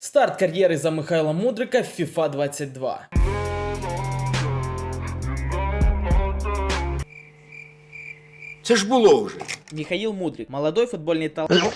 Старт кар'єри за Михайла Мудрика в FIFA 22. Це ж було вже. Михаїл Мудрик, молодой футбольний талант.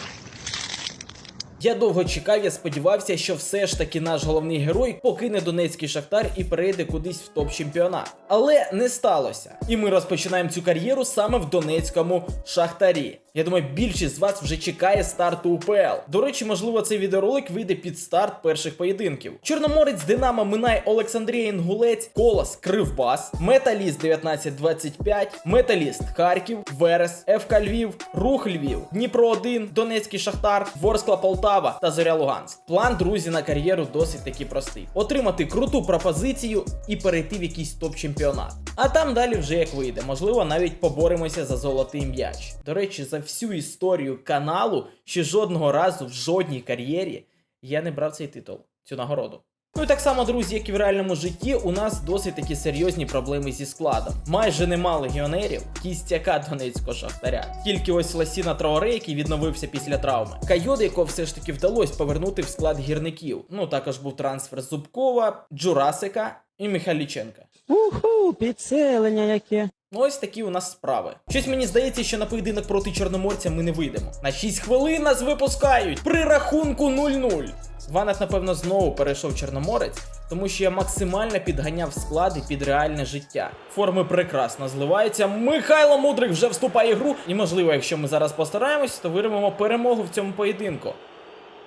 Я довго чекав, я сподівався, що все ж таки наш головний герой покине Донецький Шахтар і перейде кудись в топ-чемпіонат. Але не сталося. І ми розпочинаємо цю кар'єру саме в Донецькому Шахтарі. Я думаю, більшість з вас вже чекає старту УПЛ. До речі, можливо, цей відеоролик вийде під старт перших поєдинків. Чорноморець Динамо минає Олександрія Інгулець, Колос Кривбас, Металіст 1925, Металіст Харків, Верес, ФК Львів, Рух Львів, Дніпро 1, Донецький Шахтар, Ворскла Полтава та Зоря Луганськ. План, друзі, на кар'єру досить таки простий: отримати круту пропозицію і перейти в якийсь топ-чемпіонат. А там далі вже як вийде, можливо, навіть поборемося за золотий м'яч. До речі, за всю історію каналу ще жодного разу в жодній кар'єрі я не брав цей титул, цю нагороду. Ну і так само, друзі, як і в реальному житті, у нас досить такі серйозні проблеми зі складом. Майже нема легіонерів, кістяка донецького шахтаря. Тільки ось Ласіна Траоре, який відновився після травми. Кайод, якого все ж таки вдалося повернути в склад гірників. Ну також був трансфер Зубкова, Джурасика і Михайліченка. Уху, підселення яке. Ну, ось такі у нас справи. Щось мені здається, що на поєдинок проти чорноморця ми не вийдемо. На 6 хвилин нас випускають при рахунку 0-0. Ванат, напевно, знову перейшов чорноморець, тому що я максимально підганяв склади під реальне життя. Форми прекрасно зливаються. Михайло Мудрик вже вступає в гру. І можливо, якщо ми зараз постараємось, то вирвемо перемогу в цьому поєдинку.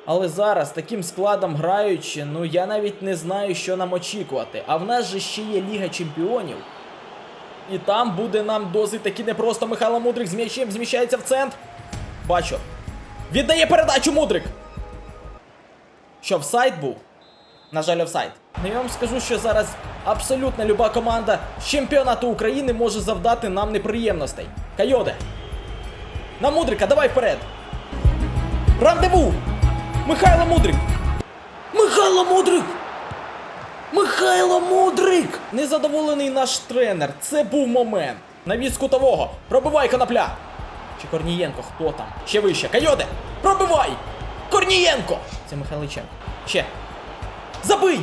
Але зараз таким складом граючи, ну я навіть не знаю, що нам очікувати. А в нас же ще є Ліга Чемпіонів. І там буде нам досить таки непросто. Михайло Мудрик з м'ячем зміщається в центр. Бачу. Віддає передачу Мудрик. Що, офсайд був? На жаль, офсайд. Ну я вам скажу, що зараз абсолютно люба команда з чемпіонату України може завдати нам неприємностей. Кайоде. На Мудрика, давай вперед. Рандеву! Михайло Мудрик! Михайло Мудрик! Михайло Мудрик! Незадоволений наш тренер. Це був момент. Навіс кутового. Пробивай конопля. Чи Корнієнко, хто там? Ще вище. Кайоде! Пробивай! Корнієнко! Це Михайличенко. Ще. Забий!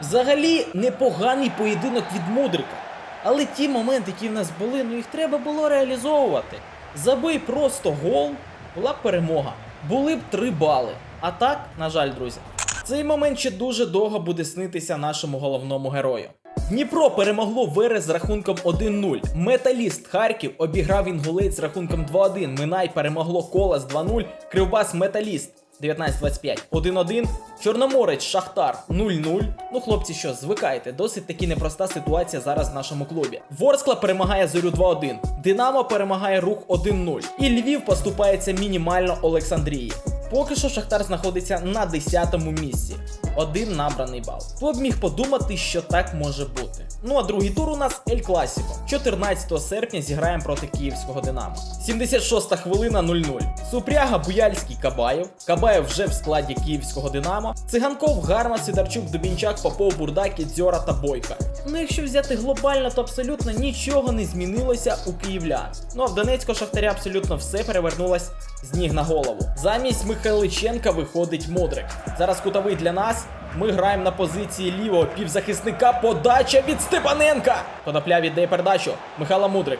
Взагалі непоганий поєдинок від Мудрика. Але ті моменти, які в нас були, ну їх треба було реалізовувати. Забий просто гол, була б перемога. Були б три бали. А так, на жаль, друзі, цей момент ще дуже довго буде снитися нашому головному герою. Дніпро перемогло Верес з рахунком 1-0. Металіст Харків обіграв інгулець з рахунком 2-1. Минай перемогло Колас 2-0. Кривбас Металіст 19-25 1-1. Чорноморець Шахтар 0-0. Ну, хлопці, що, звикайте, досить таки непроста ситуація зараз в нашому клубі. Ворскла перемагає Зорю 2-1. Динамо перемагає рух 1-0. І Львів поступається мінімально Олександрії. Поки що Шахтар знаходиться на 10-му місці. Один набраний бал. Хто б міг подумати, що так може бути? Ну а другий тур у нас Ель Класіко. 14 серпня зіграємо проти київського Динамо. 76 хвилина 0-0. Супряга Буяльський Кабаєв. Кабаєв вже в складі київського Динамо. Циганков, Гарма, Сидорчук, Дубінчак, Попов, Бурдак, Ідзьора та Бойка. Ну якщо взяти глобально, то абсолютно нічого не змінилося у київлян. Ну а в Донецького Шахтаря абсолютно все перевернулось з ніг на голову. Замість Михайличенка виходить Мудрик. Зараз кутовий для нас. Ми граємо на позиції лівого півзахисника. Подача від Степаненка. Конопля віддає передачу. Михайло Мудрик.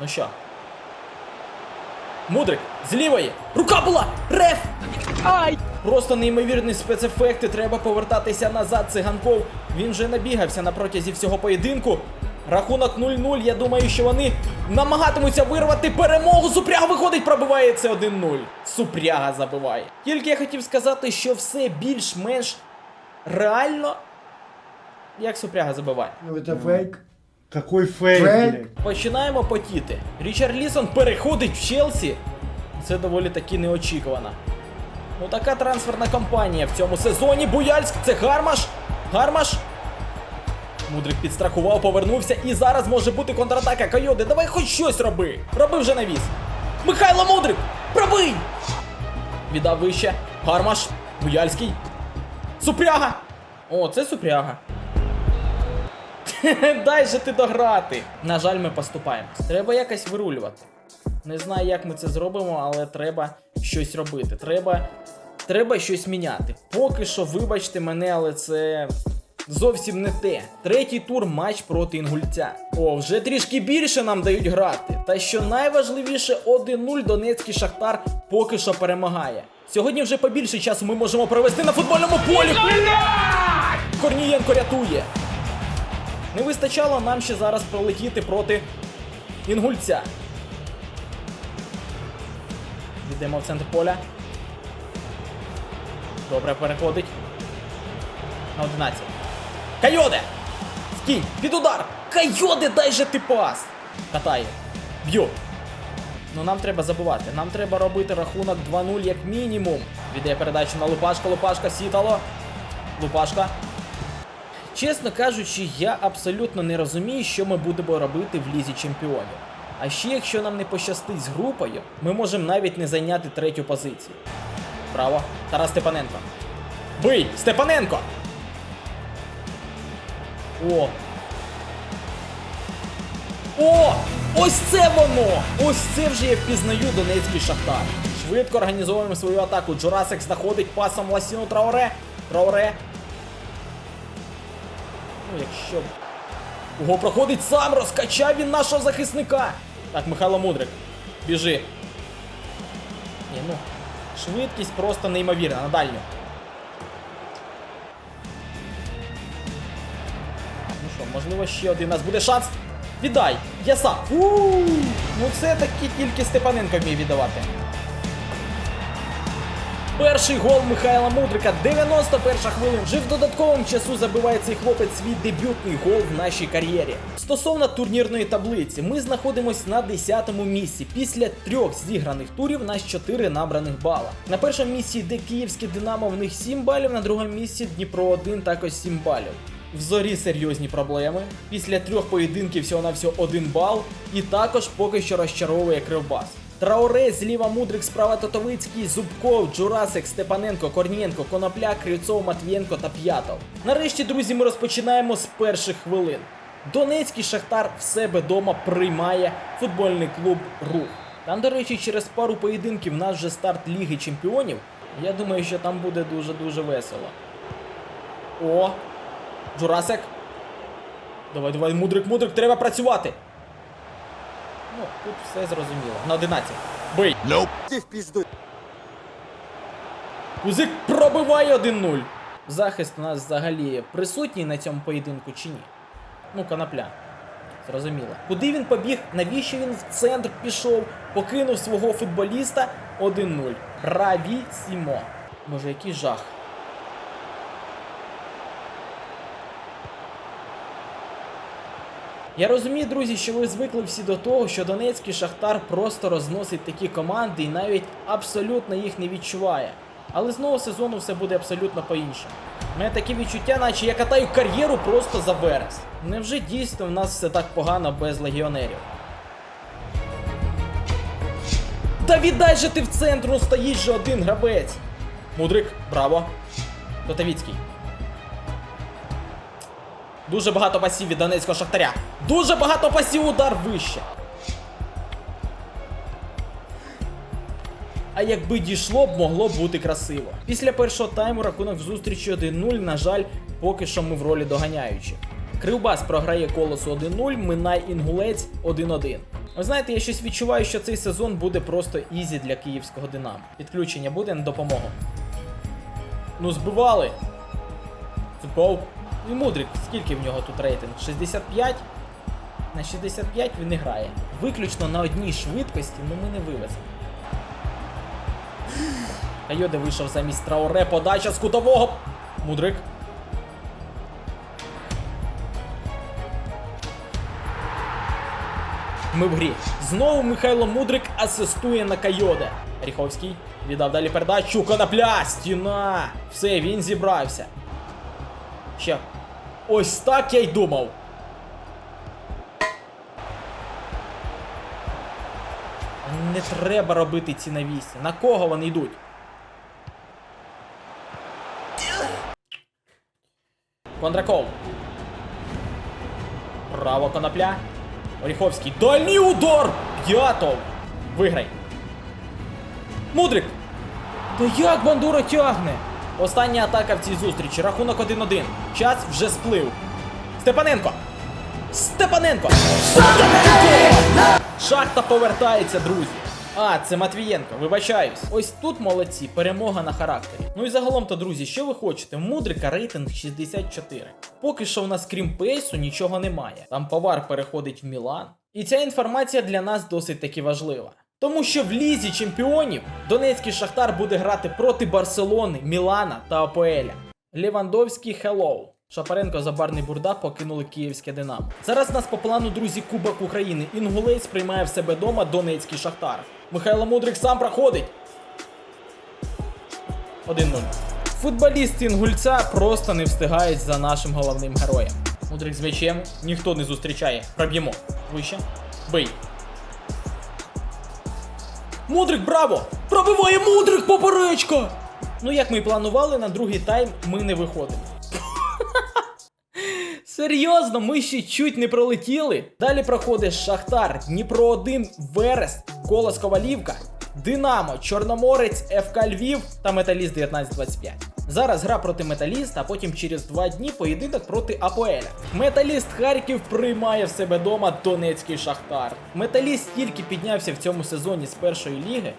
Ну що? Мудрик з лівої. Рука була! Реф! Ай! Просто неймовірні спецефекти. Треба повертатися назад. Циганков. Він вже набігався на протязі всього поєдинку. Рахунок 0-0. Я думаю, що вони намагатимуться вирвати перемогу. Супряга виходить, пробиває це 1-0. Супряга забиває. Тільки я хотів сказати, що все більш-менш реально. Як Супряга забиває. Ну это фейк. Какой фейк, Фейк? Починаємо потіти. Річард Лісон переходить в Челсі. Це доволі таки неочікувано. Ну така трансферна кампанія в цьому сезоні. Буяльськ, це Гармаш. Гармаш. Мудрик підстрахував, повернувся і зараз може бути контратака. Кайоди, давай хоч щось роби. Роби вже навіс. Михайло Мудрик! Пробий! Віддав вище. Гармаш. Буяльський. Супряга! О, це супряга. Дай же ти дограти. На жаль, ми поступаємось. Треба якось вирулювати. Не знаю, як ми це зробимо, але треба щось робити. Треба треба щось міняти. Поки що, вибачте мене, але це. Зовсім не те. Третій тур матч проти інгульця. О, вже трішки більше нам дають грати. Та що найважливіше, 1-0 Донецький Шахтар поки що перемагає. Сьогодні вже побільше часу ми можемо провести на футбольному полі. Корнієнко рятує. Не вистачало нам ще зараз пролетіти проти інгульця. Йдемо в центр поля. Добре, переходить. На 11. Кайоде! Скинь! Під удар! Кайоде, дай же ти пас! Катає. Б'ю. Ну нам треба забувати. Нам треба робити рахунок 2-0 як мінімум. Віддає передачу на Лупашка, Лупашка, сітало. Лупашка. Чесно кажучи, я абсолютно не розумію, що ми будемо робити в лізі чемпіонів. А ще якщо нам не пощастить з групою, ми можемо навіть не зайняти третю позицію. Право. Тарас Степаненко. Бий! Степаненко! О! О! Ось це воно! Ось це вже я впізнаю Донецький Шахтар. Швидко організовуємо свою атаку. Джурасик знаходить пасом Ласіну Трауре. Трауре. Ну, якщо. Ого, проходить сам, розкачав він нашого захисника. Так, Михайло Мудрик. Біжи. Ні, ну. Швидкість просто неймовірна на дальню. Можливо, ще один у нас буде шанс. Віддай! Я сам! Ууу! Ну це таки тільки Степаненко вміє віддавати. Перший гол Михайла Мудрика, 91 хвилин. Вже в додатковому часу забиває цей хлопець свій дебютний гол в нашій кар'єрі. Стосовно турнірної таблиці, ми знаходимось на 10-му місці. Після трьох зіграних турів нас 4 набраних бала. На першому місці йде Київське Динамо, в них 7 балів, на другому місці Дніпро 1 також 7 балів. В зорі серйозні проблеми. Після трьох поєдинків всього на всього один бал. І також поки що розчаровує Кривбас. Трауре, зліва Мудрик, справа Тотовицький, Зубков, Джурасик, Степаненко, Корнієнко, Конопля, Кривцов, Матвієнко та П'ятов. Нарешті, друзі, ми розпочинаємо з перших хвилин. Донецький Шахтар в себе дома приймає футбольний клуб Рух. Там, до речі, через пару поєдинків нас вже старт Ліги Чемпіонів. Я думаю, що там буде дуже-дуже весело. О, Джурасик. Давай, давай, мудрик, мудрик, треба працювати. Ну, тут все зрозуміло. На 11. Бий. Ти в пізду. Кузик пробиває 1-0. Захист у нас взагалі присутній на цьому поєдинку чи ні? Ну, конопля. Зрозуміло. Куди він побіг? Навіщо він в центр пішов? Покинув свого футболіста 1-0. Бравісімо. Боже, який жах. Я розумію, друзі, що ви звикли всі до того, що Донецький Шахтар просто розносить такі команди і навіть абсолютно їх не відчуває. Але з нового сезону все буде абсолютно по-іншому. У мене таке відчуття, наче я катаю кар'єру просто за верес. Невже дійсно в нас все так погано без легіонерів? Та віддай же ти в центр, ну стоїть же один гравець. Мудрик, браво. Тотавіцький. Дуже багато пасів від Донецького Шахтаря. Дуже багато пасів удар вище. А якби дійшло б, могло б бути красиво. Після першого тайму рахунок в зустрічі 1-0, на жаль, поки що ми в ролі доганяючих. Кривбас програє колесо 1-0, Минай Інгулець 1-1. Ви знаєте, я щось відчуваю, що цей сезон буде просто ізі для київського Динамо. Підключення буде на допомогу. Ну, збивали. Цуков. І Мудрик, скільки в нього тут рейтинг? 65? На 65 він не грає. Виключно на одній швидкості, ну ми не вивеземо. Кайоде вийшов замість Трауре, подача з кутового. Мудрик. Ми в грі. Знову Михайло Мудрик асистує на Кайоде. Ріховський віддав далі передачу. Конопля! Стіна! Все, він зібрався. Ще. Ось так я й думав. Не треба робити ці навісі. На кого вони йдуть? Кондраков. Право конопля. Оріховський. Дальній удар! П'ятов. Виграй. Мудрик. Та як бандура тягне? Остання атака в цій зустрічі. Рахунок 1-1. Час вже сплив. Степаненко! Степаненко! Степаненко! Шахта повертається, друзі. А, це Матвієнко, вибачаюсь. Ось тут молодці, перемога на характері. Ну і загалом то, друзі, що ви хочете? Мудрика рейтинг 64. Поки що в нас крім пейсу нічого немає. Там повар переходить в Мілан. І ця інформація для нас досить таки важлива. Тому що в лізі чемпіонів Донецький Шахтар буде грати проти Барселони, Мілана та Апоеля. Лівандовський хеллоу. Шапаренко Забарний Бурда покинули київське Динамо. Зараз нас по плану, друзі, Кубок України. Інгулець приймає в себе дома Донецький Шахтар. Михайло Мудрик сам проходить. 1-0. Футболісти Інгульця просто не встигають за нашим головним героєм. Мудрик з м'ячем, ніхто не зустрічає. Проб'ємо. Вище. Бий. Мудрик, браво! Пробиває Мудрик поперечка! Ну, як ми і планували, на другий тайм ми не виходимо. Серйозно, ми ще чуть не пролетіли. Далі проходить Шахтар, Дніпро 1, Верес, Колос Ковалівка, Динамо, Чорноморець, ФК Львів та Металіст 1925. Зараз гра проти Металіста, а потім через два дні поєдинок проти Апоеля. Металіст Харків приймає в себе дома Донецький Шахтар. Металіст тільки піднявся в цьому сезоні з першої ліги.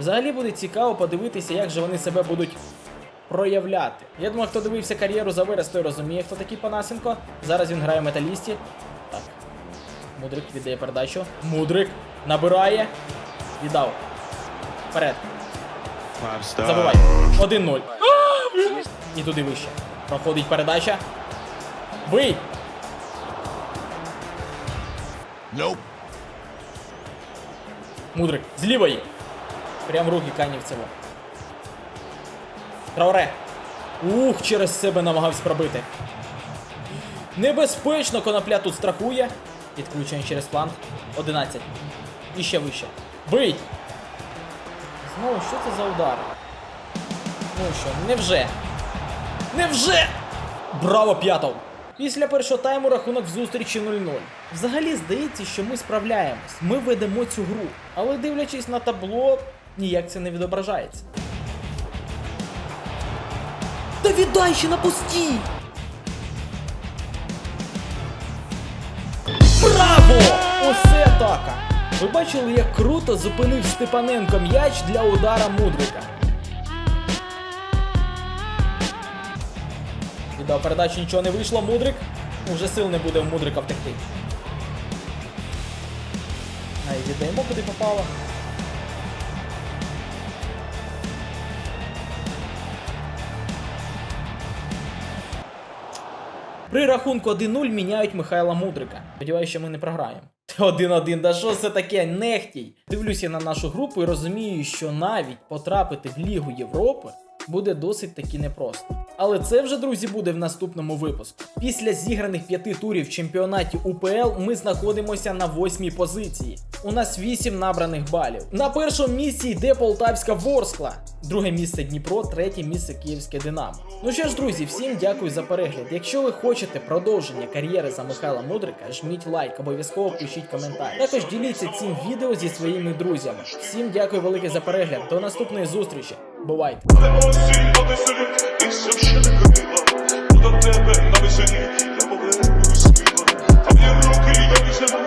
Взагалі буде цікаво подивитися, як же вони себе будуть проявляти. Я думаю, хто дивився кар'єру за вираз, той розуміє, хто такий Панасенко. Зараз він грає в металісті. Так. Мудрик віддає передачу. Мудрик набирає. Віддав. Вперед. Забивай. 1-0. І туди вище. Проходить передача. Бий! Мудрик. З лівої. Прям руки Канівцеву. Трауре. Ух, через себе намагався пробити. Небезпечно конопля тут страхує. Підключення через фланг. 11. І ще вище. Бий! Знову, що це за удар? Ну що, невже? Невже? Браво, п'ятов! Після першого тайму рахунок в зустрічі 0-0. Взагалі здається, що ми справляємось, ми ведемо цю гру. Але дивлячись на табло, ніяк це не відображається. Та віддай ще на пусті! Браво! Оце атака! Ви бачили, як круто зупинив Степаненко м'яч для удара Мудрика. Віддав передачу, нічого не вийшло. Мудрик. Уже сил не буде в Мудрика втекти. Ай, віддаємо, куди попало. При рахунку 1-0 міняють Михайла Мудрика. Сподіваюся, що ми не програємо. 1-1, да що це таке? Нехтій. Дивлюся на нашу групу і розумію, що навіть потрапити в Лігу Європи буде досить таки непросто. Але це вже, друзі, буде в наступному випуску. Після зіграних п'яти турів в чемпіонаті УПЛ ми знаходимося на восьмій позиції. У нас 8 набраних балів. На першому місці йде Полтавська Ворскла, друге місце Дніпро, третє місце Київське Динамо. Ну що ж, друзі, всім дякую за перегляд. Якщо ви хочете продовження кар'єри за Михайла Мудрика, жміть лайк, обов'язково пишіть коментар. Також діліться цим відео зі своїми друзями. Всім дякую велике за перегляд. До наступної зустрічі. Бувайте! До тебе на веселі, я повернусь я візьму,